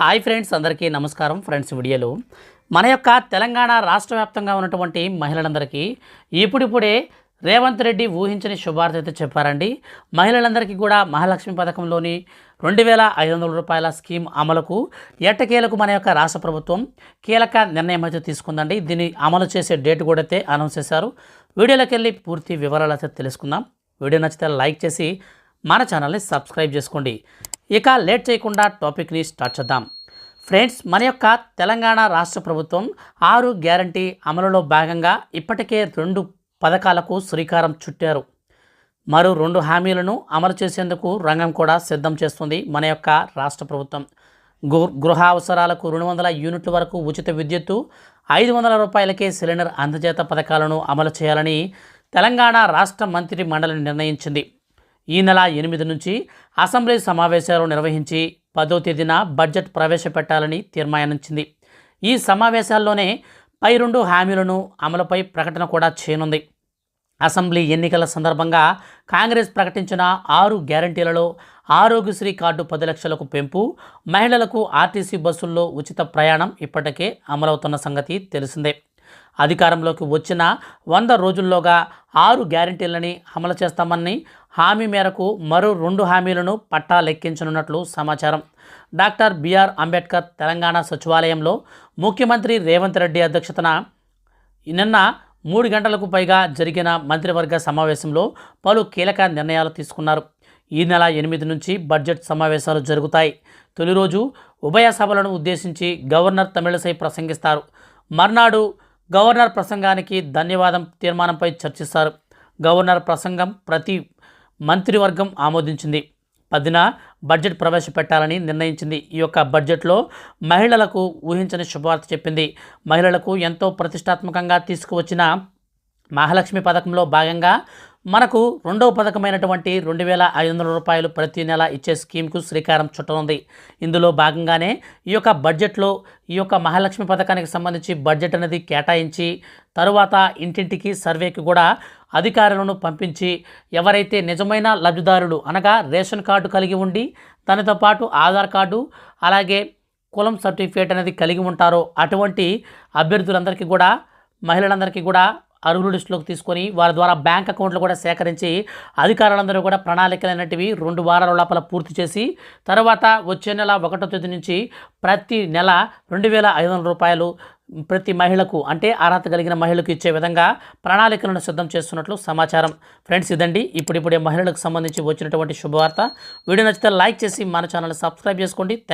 Hi friends అందరికీ నమస్కారం. Friends వీడియోలు మన యొక్క తెలంగాణ రాష్ట్ర వ్యాప్తంగా ఉన్నటువంటి మహిళలందరికీ ఇప్పుడిప్పుడే రేవంత్ రెడ్డి ఊహించని శుభార్త అయితే చెప్పారండి. మహిళలందరికీ కూడా మహాలక్ష్మి పథకంలోని రెండు వేల ఐదు వందల రూపాయల స్కీమ్ అమలుకు ఎట్టకేలకు మన యొక్క రాష్ట్ర ప్రభుత్వం కీలక నిర్ణయం అయితే తీసుకుందండి. దీన్ని అమలు చేసే డేట్ కూడా అయితే అనౌన్స్ చేశారు. వీడియోలోకి వెళ్ళి పూర్తి వివరాలు అయితే తెలుసుకుందాం. వీడియో నచ్చితే లైక్ చేసి మన ఛానల్ని సబ్స్క్రైబ్ చేసుకోండి. ఇక లేట్ చేయకుండా టాపిక్ని స్టార్ట్ చేద్దాం. ఫ్రెండ్స్ మన యొక్క తెలంగాణ రాష్ట్ర ప్రభుత్వం ఆరు గ్యారంటీ అమలులో భాగంగా ఇప్పటికే రెండు పథకాలకు శ్రీకారం చుట్టారు. మరో రెండు హామీలను అమలు చేసేందుకు రంగం కూడా సిద్ధం చేస్తుంది మన యొక్క రాష్ట్ర ప్రభుత్వం. గృహ అవసరాలకు రెండు వందల యూనిట్ల వరకు ఉచిత విద్యుత్తు ఐదు వందల రూపాయలకే సిలిండర్ అందజేత పథకాలను అమలు చేయాలని తెలంగాణ రాష్ట్ర మంత్రి మండలి నిర్ణయించింది. ఈ నెల ఎనిమిది నుంచి అసెంబ్లీ సమావేశాలు నిర్వహించి పదో తేదీన బడ్జెట్ ప్రవేశపెట్టాలని తీర్మానించింది. ఈ సమావేశాల్లోనే పై రెండు హామీలను అమలుపై ప్రకటన కూడా చేయనుంది. అసెంబ్లీ ఎన్నికల సందర్భంగా కాంగ్రెస్ ప్రకటించిన ఆరు గ్యారంటీలలో ఆరోగ్యశ్రీ కార్డు పది లక్షలకు పెంపు మహిళలకు ఆర్టీసీ బస్సుల్లో ఉచిత ప్రయాణం ఇప్పటికే అమలవుతున్న సంగతి తెలిసిందే. అధికారంలోకి వచ్చిన వంద రోజుల్లోగా ఆరు గ్యారంటీలని అమలు చేస్తామని హామీ మేరకు మరో రెండు హామీలను పట్టా లెక్కించనున్నట్లు సమాచారం. డాక్టర్ బిఆర్ అంబేద్కర్ తెలంగాణ సచివాలయంలో ముఖ్యమంత్రి రేవంత్ రెడ్డి అధ్యక్షతన నిన్న మూడు గంటలకు పైగా జరిగిన మంత్రివర్గ సమావేశంలో పలు కీలక నిర్ణయాలు తీసుకున్నారు. ఈ నెల ఎనిమిది నుంచి బడ్జెట్ సమావేశాలు జరుగుతాయి. తొలి రోజు ఉభయ సభలను ఉద్దేశించి గవర్నర్ తమిళసై ప్రసంగిస్తారు. మర్నాడు గవర్నర్ ప్రసంగానికి ధన్యవాదం తీర్మానంపై చర్చిస్తారు. గవర్నర్ ప్రసంగం ప్రతి మంత్రివర్గం ఆమోదించింది. పదిన బడ్జెట్ ప్రవేశపెట్టాలని నిర్ణయించింది. ఈ యొక్క బడ్జెట్లో మహిళలకు ఊహించని శుభవార్త చెప్పింది. మహిళలకు ఎంతో ప్రతిష్టాత్మకంగా తీసుకువచ్చిన మహాలక్ష్మి పథకంలో భాగంగా మనకు రెండవ పథకమైనటువంటి రెండు వేల ఐదు వందల రూపాయలు ప్రతి నెల ఇచ్చే స్కీమ్కు శ్రీకారం చుట్టనుంది. ఇందులో భాగంగానే ఈ యొక్క బడ్జెట్లో ఈ యొక్క మహాలక్ష్మి పథకానికి సంబంధించి బడ్జెట్ అనేది కేటాయించి తరువాత ఇంటింటికి సర్వేకి కూడా అధికారులను పంపించి ఎవరైతే నిజమైన లబ్ధిదారులు అనగా రేషన్ కార్డు కలిగి ఉండి దానితో పాటు ఆధార్ కార్డు అలాగే కులం సర్టిఫికేట్ అనేది కలిగి ఉంటారో అటువంటి అభ్యర్థులందరికీ కూడా మహిళలందరికీ కూడా అర్హుల లిస్టులోకి తీసుకొని వారి ద్వారా బ్యాంక్ అకౌంట్లు కూడా సేకరించి అధికారులందరూ కూడా ప్రణాళికలు అనేటివి రెండు వారాల లోపల పూర్తి చేసి తర్వాత వచ్చే నెల ఒకటో తేదీ నుంచి ప్రతి నెల రెండు వేల ఐదు వందల రూపాయలు ప్రతి మహిళకు అంటే అర్హత కలిగిన మహిళకు ఇచ్చే విధంగా ప్రణాళికలను సిద్ధం చేస్తున్నట్లు సమాచారం. ఫ్రెండ్స్ ఇదండి. ఇప్పుడిప్పుడే మహిళలకు సంబంధించి వచ్చినటువంటి శుభవార్త. వీడియో నచ్చితే లైక్ చేసి మన ఛానల్ సబ్స్క్రైబ్ చేసుకోండి. థ్యాంక్